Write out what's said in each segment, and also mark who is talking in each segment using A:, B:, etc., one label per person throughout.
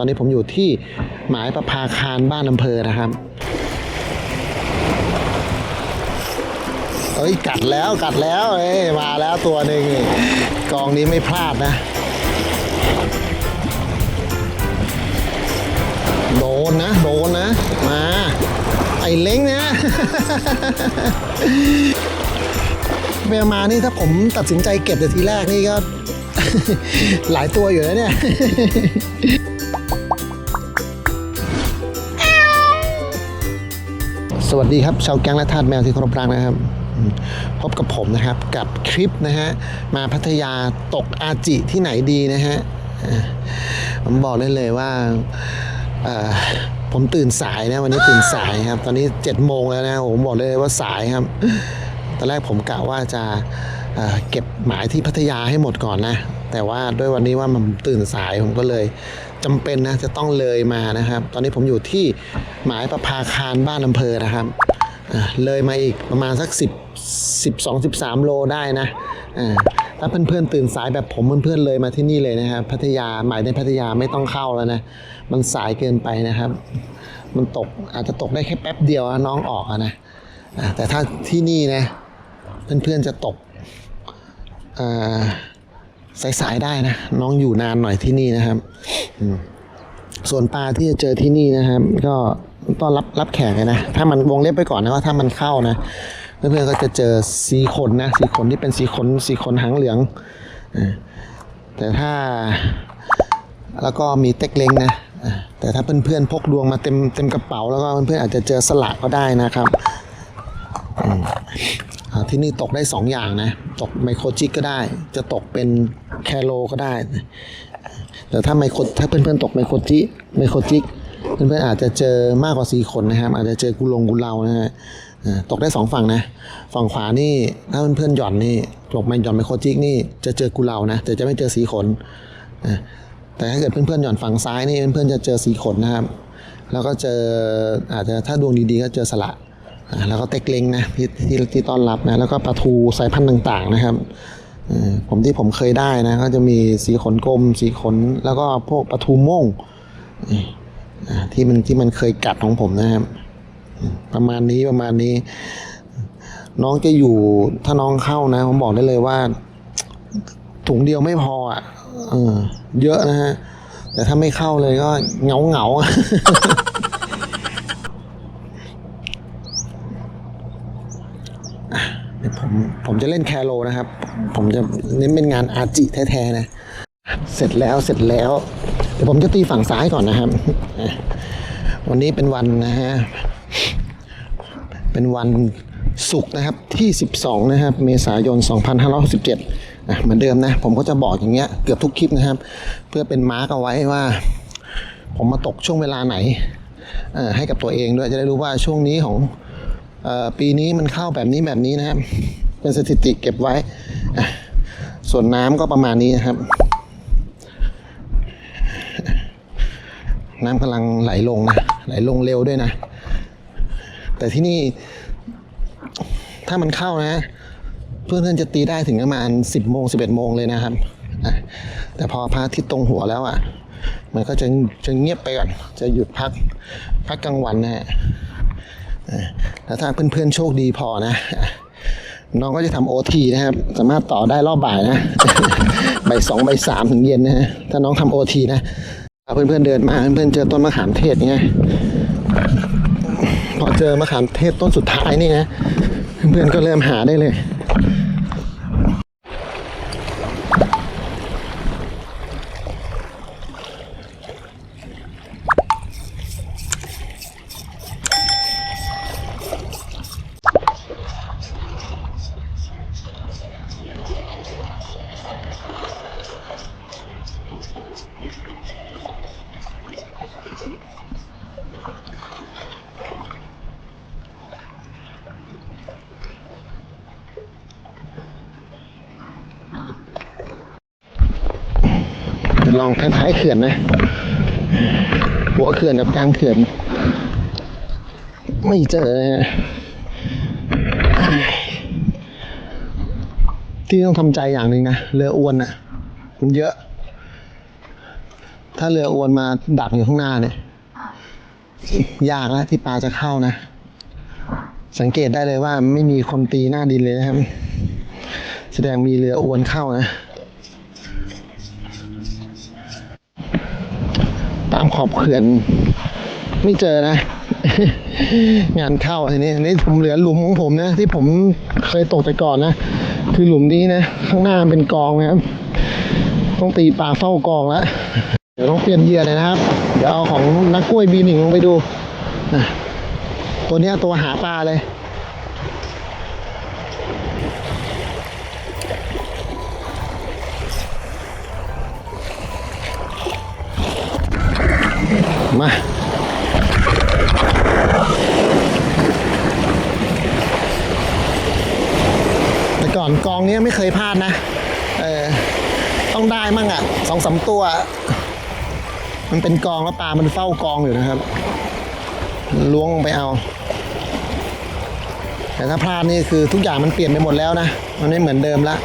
A: ตอนนี้ผมอยู่ที่หมายประภาคารบ้านอำเภอนะครับ เอ้ยกัดแล้วกัดแล้วเอ้ยมาแล้วตัวหนึ่งกองนี้ไม่พลาดนะ โดนนะ โดนนะ มา ไอ้เล้งนะเวลมานี่ถ้าผมตัดสินใจเก็บแต่ทีแรกนี่ก็ หลายตัวอยู่แล้วเนี่ย สวัสดีครับชาวแก๊งและทาสแมวที่เคารพรักนะครับ พบกับผมนะครับกับคลิปนะฮะมาพัทยาตกอาจิที่ไหนดีนะฮะผมบอกได้เลยว่าผมตื่นสายนะวันนี้ตื่นสายครับ ตอนนี้7จ็ดโมงแล้วนะผมบอกเลยว่าสายครับ ตอนแรกผมกะว่าจะเเก็บหมายที่พัทยาให้หมดก่อนนะ แต่ว่าด้วยวันนี้ว่ามันตื่นสายผมก็เลย จำเป็นนะจะต้องเลยมานะครับ ตอนนี้ผมอยู่ที่หมายประภาคารบ้านอำเภอนะครับเลยมาอีกประมาณสัก 10 12 13 โลได้นะถ้าเพื่อนๆตื่นสายแบบผมเพื่อนๆเลยมาที่นี่เลยนะครับ พัทยาหมายในพัทยาไม่ต้องเข้าแล้วนะมันสายเกินไปนะครับ มันตกอาจจะตกได้แค่แป๊บเดียวน้องออกนะแต่ถ้าที่นี่นะเพื่อนๆจะตกอ่า สายๆได้นะ น้องอยู่นานหน่อยที่นี่นะครับส่วนปลาที่จะเจอที่นี่นะครับ ก็ต้อนรับรับแขกเลยนะ ถ้ามันวงเล็บไปก่อนนะว่าถ้ามันเข้านะเพื่อนๆก็จะเจอสีขนนะสีขนที่เป็นสีขนสีขนหางเหลืองแต่ถ้าแล้วก็มีเต็กเล้งนะแต่ถ้าเพื่อนๆพกดวงมาเต็มเต็มกระเป๋า แล้วก็เพื่อนๆอาจจะเจอสละก็ได้นะครับ ที่นี่ตกได้ 2 อย่างนะ ตกไมโครจิกก็ได้ จะตกเป็นแคโลก็ได้ แต่ถ้าไมโครถ้าเพื่อนๆตกไมโครจิไมโครจิกเพื่อนๆอาจจะเจอมากกว่าสีขนนะครับ อาจจะเจอกุลงกุเลานะฮะตกได้สองฝั่งนะ ฝั่งขวานี่ถ้าเพื่อนๆหย่อนนี่ตกไมหย่อนไมโครจิกนี่จะเจอกุเลานะแต่จะไม่เจอสีขนแต่ถ้าเกิดเพื่อนๆหย่อนฝั่งซ้ายนี่เพื่อนๆจะเจอสีขนนะครับ แล้วก็เจออาจจะถ้าดวงดีๆก็เจอสละ แล้วก็เต็กเล้งนะที่ที่ที่ต้อนรับนะแล้วก็ปลาทูสายพันธุ์ต่างๆนะครับผมที่ผมเคยได้นะก็จะมีสีขนกลม สีขนแล้วก็พวกปลาทูโม่งที่มันที่มันเคยกัดของผมนะครับ ประมาณนี้ประมาณนี้ น้องจะอยู่ถ้าน้องเข้านะ ผมบอกได้เลยว่า ถุงเดียวไม่พออะเออเยอะนะฮะแต่ถ้าไม่เข้าเลยก็เหงาเหงาๆ เดี๋ยว ผมจะเล่นแคโรนะครับ ผมจะเน้นเป็นงานอาจิแท้ๆนะ เสร็จแล้วเสร็จแล้วเดี๋ยวผมจะตีฝั่งซ้ายก่อนนะครับ วันนี้เป็นวันนะฮะ เป็นวันศุกร์นะครับที่ 12 นะครับ เมษายน 2567อะเหมือนเดิมนะ ผมก็จะบอกอย่างเงี้ยเกือบทุกคลิปนะครับ เพื่อเป็นมาร์กเอาไว้ว่า ผมมาตกช่วงเวลาไหนให้กับตัวเองด้วยจะได้รู้ว่าช่วงนี้ของอปีนี้มันเข้าแบบนี้แบบนี้นะครับ เป็นสถิติเก็บไว้ ส่วนน้ำก็ประมาณนี้นะครับ น้ำกำลังไหลลงนะ ไหลลงเร็วด้วยนะ แต่ที่นี่ ถ้ามันเข้านะ เพื่อนๆจะตีได้ถึงประมาณสิบโมงสิบเอ็ดโมงเลยนะครับ แต่พอพระอาทิตย์ตรงหัวแล้วอะ มันก็จะจะเงียบไปก่อน จะหยุดพักพักกลางวันนะฮะแล้วถ้าเพื่อนๆโชคดีพอนะ น้องก็จะทำโอทีนะครับ สามารถต่อได้รอบบ่ายนะบ่ายสองบ่ายสามถึงเย็นนะฮะถ้าน้องทำโอทีนะเพื่อนๆเดินมาเพื่อนๆเจอต้นมะขามเทศเงี้ยพอเจอมะขามเทศต้นสุดท้ายนี่นะเพื่อนๆก็เริ่มหาได้เลย ลองท้ายๆเขื่อนนะ หัวเขื่อนกับกลางเขื่อน ไม่เจอนะที่ต้องทำใจอย่างหนึ่งนะ เรืออวนอะ มันเยอะ ถ้าเรืออวนมาดักอยู่ข้างหน้าเนี่ย ยากแล้วที่ปลาจะเข้านะ สังเกตได้เลยว่าไม่มีคนตีหน้าดินเลยนะครับ แสดงมีเรืออวนเข้านะามขอบเขื่อน ไม่เจอนะ งานเข้าทีนี้นนี้ผมเหลือหลุมของผมนะ ที่ผมเคยตกแต่ก่อนนะ คือหลุมนี้นะ ข้างหน้าเป็นกองนะครับ ต้องตีปลาเฝ้ากองแล้วเดี๋ยวต้องเปลี่ยนเหยื่อเลยนะครับ เดี๋ยวเอาของนักกล้วยบีหนึ่งลงไปดูนะตัวนี้ตัวหาปลาเลย มาแต่ก่อนกองนี้ไม่เคยพลาดนะ เออ ต้องได้มั่งอะสองสามตัว มันเป็นกองแล้วปลา มันเฝ้ากองอยู่นะครับ ล้วงลงไปเอา แต่ถ้าพลาดนี่คือทุกอย่างมันเปลี่ยนไปหมดแล้วนะ มันไม่เหมือนเดิมละ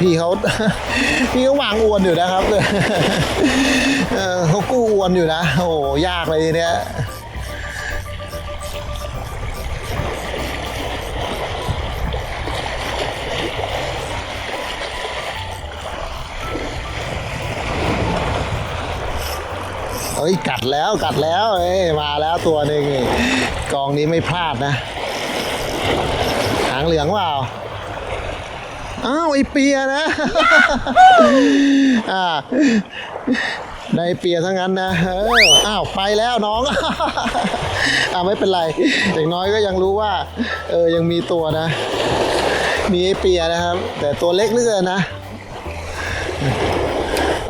A: พี่เขาพี่เขาวางอวนอยู่นะครับเออเขากู้อวนอยู่นะ โอ้ยากเลยทีเนี้ยเอ้ยกัดแล้วกัดแล้วเอ้ยมาแล้วตัวหนึ่งกองนี้ไม่พลาดนะ หางเหลืองเปล่า อ้าวไอเปียนะ อ่าในเปียทั้งนั้นนะเอออ้าวไปแล้วน้อง อ่าไม่เป็นไร อย่างน้อยก็ยังรู้ว่า เออยังมีตัวนะ มีไอเปียนะครับ แต่ตัวเล็กเหลือเกินนะ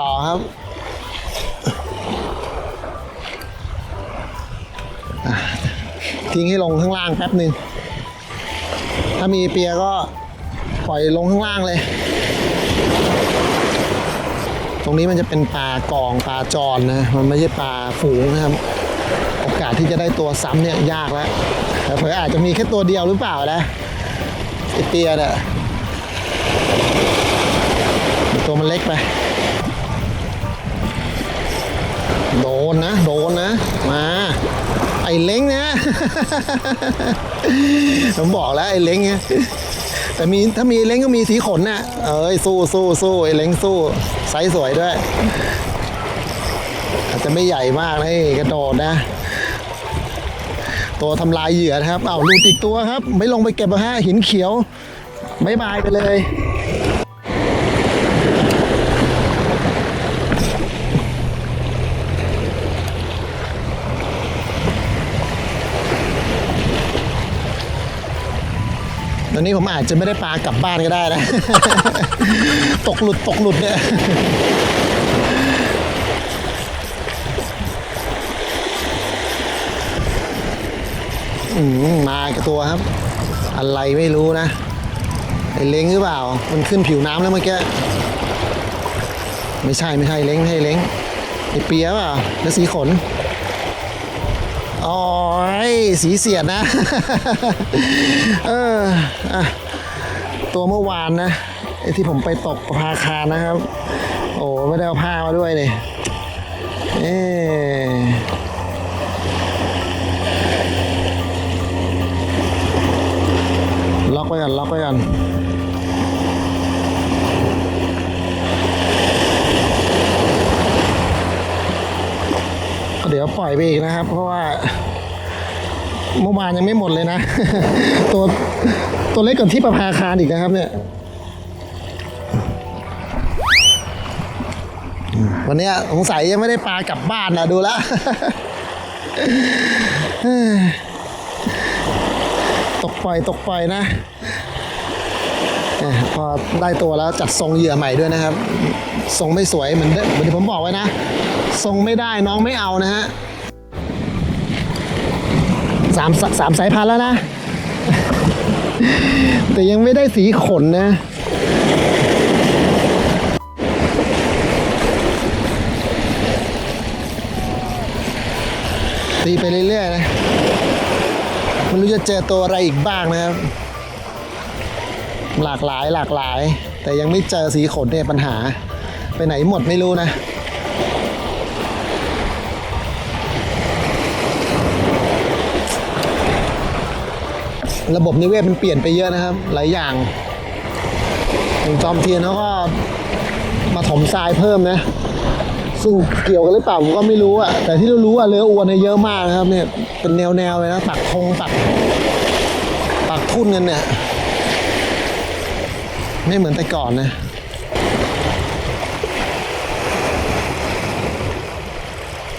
A: ต่อครับอะทิ้งให้ลงข้างล่างแป๊บหนึ่งถ้ามีเปียก็ ปล่อยลงข้างล่างเลย ตรงนี้มันจะเป็นปลากองปลาจรนะมันไม่ใช่ปลาฝูงนะครับ โอกาสที่จะได้ตัวซ้ำเนี่ยยากแล้วแต่เผื่ออาจจะมีแค่ตัวเดียวหรือเปล่านะไอเปียเนี่ยตัวมันเล็กไปโดนนะ โดนนะ มา ไอเล้งนะ ผมบอกแล้วไอเล้งเนี่ย แต่มีถ้ามีเล้งก็มีสีขนน่ะ เอ้ยสู้สู้สู้ไอ้เล้งสู้ไซส์สวยด้วย อาจจะไม่ใหญ่มากนะกระโดดนะ ตัวทำลายเหยื่อนะครับเอาหลุดอีกตัวครับ ไม่ลงไปเก็บแล้วฮะหินเขียวไม่บายไปเลย ตอนนี้ผมอาจจะไม่ได้ปลากลับบ้านก็ได้นะ ตกหลุดตกหลุดเนี่ยมากับตัวครับ อะไรไม่รู้นะไอเล้งหรือเปล่า มันขึ้นผิวน้ำแล้วเมื่อกี้ ไม่ใช่ไม่ใช่เล้งไม่ใช่เล้งไอเปียเปล่าแล้วสีขน โอ้ยสีเสียดนะ เอออะตัวเมื่อวานนะไอที่ผมไปตกปลาคาร์นะครับ โอ้ไม่ได้เอาผ้ามาด้วยเลยเอ๊ล็อกไว้กันล็อกไว้กันเดี๋ยว ปล่อยไปอีกนะครับ เพราะว่าเมื่อวานยังไม่หมดเลยนะ ตัวตัวเล็กกว่าที่ประภาคารอีกนะครับ เนี่ย วันนี้สงสัยยังไม่ได้ปลากลับบ้านนะดูแล้วตกปล่อยตกปล่อยนะพอได้ตัวแล้วจัดทรงเหยื่อใหม่ด้วยนะครับ ทรงไม่สวยเหมือนเดิมเหมือนที่ผมบอกไว้นะ ทรงไม่ได้น้องไม่เอานะฮะสามสามสายพันธุ์แล้วนะ แต่ยังไม่ได้สีขนนะ ตีไปเรื่อยๆนะไม่รู้จะเจอตัวอะไรอีกบ้างนะครับ หลากหลายหลากหลาย แต่ยังไม่เจอสีขนเนี่ยปัญหา ไปไหนหมดไม่รู้นะ ระบบนิเวศมันเปลี่ยนไปเยอะนะครับ หลายอย่างอย่างจอมเทียนเขาก็มาถมทรายเพิ่มนะ ซึ่งเกี่ยวกันหรือเปล่าผมก็ไม่รู้อะแต่ที่เรารู้อะเรืออวนเนี่ยเยอะมากนะครับเนี่ยเป็นแนวๆเลยนะปักธงปักปักทุ่นกันเนี่ยไม่เหมือนแต่ก่อนนะ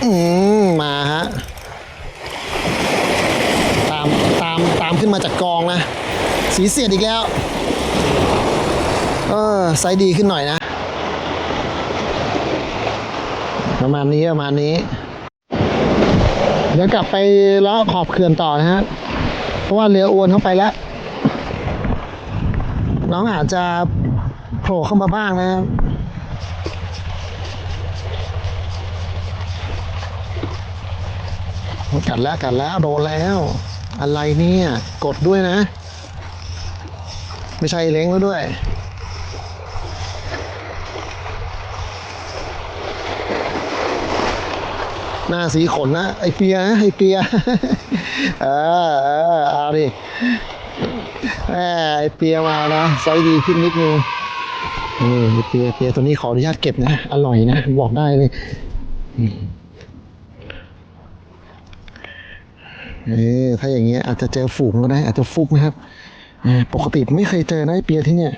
A: อืมมาฮะ ตามตามขึ้นมาจากกองนะ สีเสียดอีกแล้ว เออไซส์ดีขึ้นหน่อยนะ ประมาณนี้ประมาณนี้ เดี๋ยวกลับไปล้อขอบเขื่อนต่อนะฮะ เพราะว่าเรืออวนเข้าไปแล้ว น้องอาจจะโผล่เข้ามาบ้างนะครับกัดแล้วกัดแล้วโดนแล้ว อะไรเนี่ย กดด้วยนะ ไม่ใช่เล้งแล้วด้วย หน้าสีขนนะ ไอเปียนะไอเปียเออเออเอาดิแหมไอเปียมานะไซส์ดีขึ้นนิดนึงนี่ไอเปียเปียตัวนี้ขออนุญาตเก็บนะ อร่อยนะ บอกได้เลย เออถ้าอย่างเงี้ยอาจจะเจอฝูงก็ได้อาจจะฟุกนะครับปกติไม่เคยเจอนะไอเปียที่เนี่ย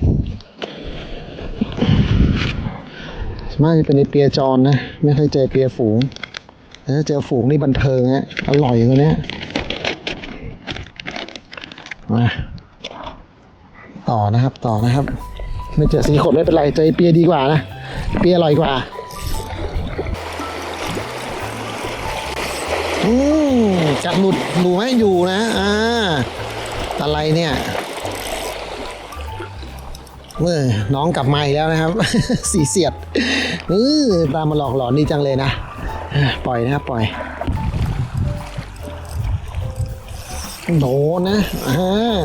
A: ส่วนมากจะเป็นไอเปียจรนะ ไม่เคยเจอเปียฝูงแต่ถ้าเจอฝูงนี่บันเทิงฮะอร่อยกว่านี้มาต่อนะครับต่อนะครับ ไม่เจอสีขนไม่เป็นไรเจอไอเปียดีกว่านะเปียอร่อยกว่าอืม จับหลุดหนูให้อยู่นะอ่าอะไรเนี่ยเมื่อน้องกลับมาอีกแล้วนะครับ สีเสียดเออตามมาหลอกหลอนนี่จังเลยนะอะปล่อยนะครับปล่อยโดนนะอ่า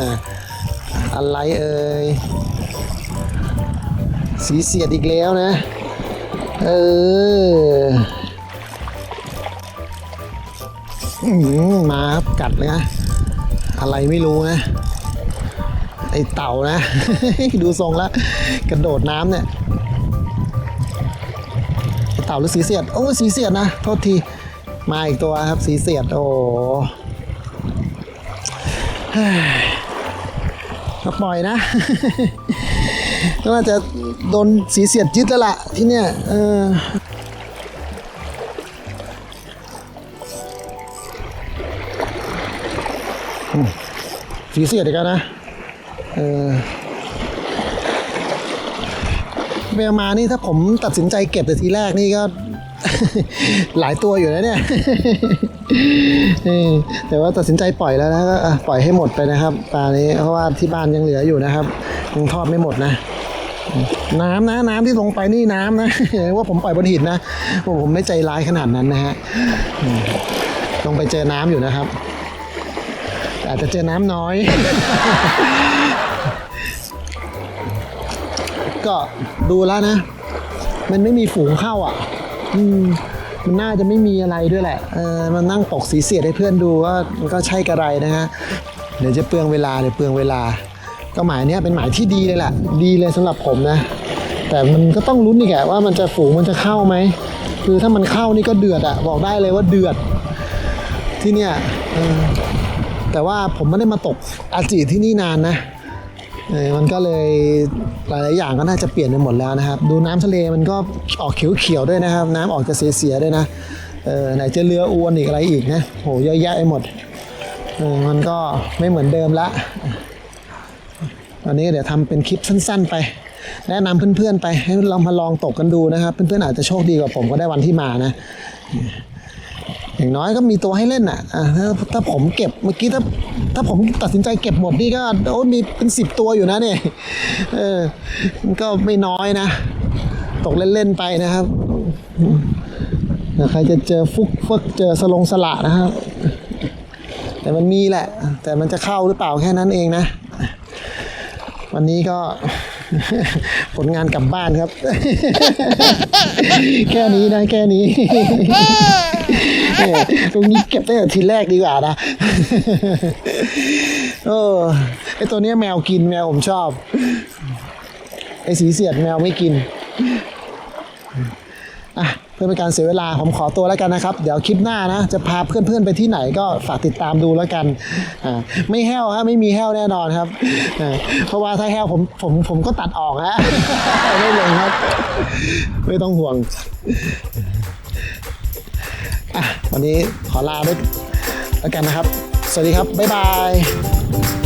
A: อะไรเอ่ยสีเสียดอีกแล้วนะ เออ มาครับกัดเลยนะ อะไรไม่รู้นะ ไอเต่านะ ดูทรงแล้ว กระโดดน้ำเนี่ยเต่าหรือสีเสียด โอ้สีเสียดนะ โทษที มาอีกตัวครับสีเสียด โอ้เฮ้ยก็ปล่อยนะก็น่าจะโดนสีเสียดยึดแล้วล่ะที่เนี่ย เออ สีเสียดอีกแล้วนะเออเบลมานี่ถ้าผมตัดสินใจเก็บแต่ทีแรกนี่ก็ หลายตัวอยู่นะเนี่ยแต่ว่าตัดสินใจปล่อยแล้วนะก็ปล่อยให้หมดไปนะครับปลานี้เพราะว่าที่บ้านยังเหลืออยู่นะครับยังทอดไม่หมดนะ น้ำนะน้ำที่ลงไปนี่น้ำนะว่าผมปล่อยบนหินนะผมผมไม่ใจร้ายขนาดนั้นนะฮะลงไปเจอน้ำอยู่นะครับ อาจจะเจอน้ำน้อย ก็ดูแล้วนะ มันไม่มีฝูงเข้าอะ อืมมันน่าจะไม่มีอะไรด้วยแหละ เออมันนั่งตกสีเสียดให้เพื่อนดูว่ามันก็ใช่กระไรนะฮะ เดี๋ยวจะเปลืองเวลาเดี๋ยวเปลืองเวลา ก็หมายเนี้ยเป็นหมายที่ดีเลยแหละดีเลยสำหรับผมนะ แต่มันก็ต้องลุ้นอีกแหละว่ามันจะฝูงมันจะเข้าไหม คือถ้ามันเข้านี่ก็เดือดอะบอกได้เลยว่าเดือดที่เนี่ยออ แต่ว่าผมไม่ได้มาตกอาจิที่นี่นานนะมันก็เลยหลายๆอย่างก็น่าจะเปลี่ยนไปหมดแล้วนะครับ ดูน้ำทะเลมันก็ออกเขียวๆด้วยนะครับ น้ำออกจะเสียๆด้วยนะเออไหนจะเรืออวนอีกอะไรอีกนะโหเยอะแยะไปหมดเออมันก็ไม่เหมือนเดิมละวันนี้เดี๋ยวทำเป็นคลิปสั้น ๆ ไป แนะนำเพื่อนๆไปให้เรามาลองตกกันดูนะครับ เพื่อนๆอาจจะโชคดีกว่าผมก็ได้วันที่มานะ อย่างน้อยก็มีตัวให้เล่นอะถ้าถ้าผมเก็บเมื่อกี้ถ้าถ้าผมตัดสินใจเก็บหมดนี่ก็โอ้มีเป็นสิบตัวอยู่นะเนี่ยเออก็ไม่น้อยนะ ตกเล่นๆไปนะครับใครจะเจอฟุกฟกเจอสลงสละนะครับ แต่มันมีแหละ แต่มันจะเข้าหรือเปล่าแค่นั้นเองนะ วันนี้ก็ผลงานกลับบ้านครับ แค่นี้นะ แค่นี้ ตรงนี้เก็บตั้งแต่ทีแรกดีกว่านะเออไอตัวเนี้ยแมวกินแมวผมชอบ ไอสีเสียดแมวไม่กินอะเพื่อเป็นการเสียเวลาผมขอตัวแล้วกันนะครับ เดี๋ยวคลิปหน้านะ จะพาเพื่อนๆไปที่ไหนก็ฝากติดตามดูแล้วกันอ่าไม่แห้วฮะไม่มีแห้วแน่นอนครับอ่าเพราะว่าถ้าแห้วผมผมผมก็ตัดออกฮะไม่เลยครับ ไม่ต้องห่วง อะวันนี้ขอลาด้วยแล้วกันนะครับ สวัสดีครับ บ๊ายบาย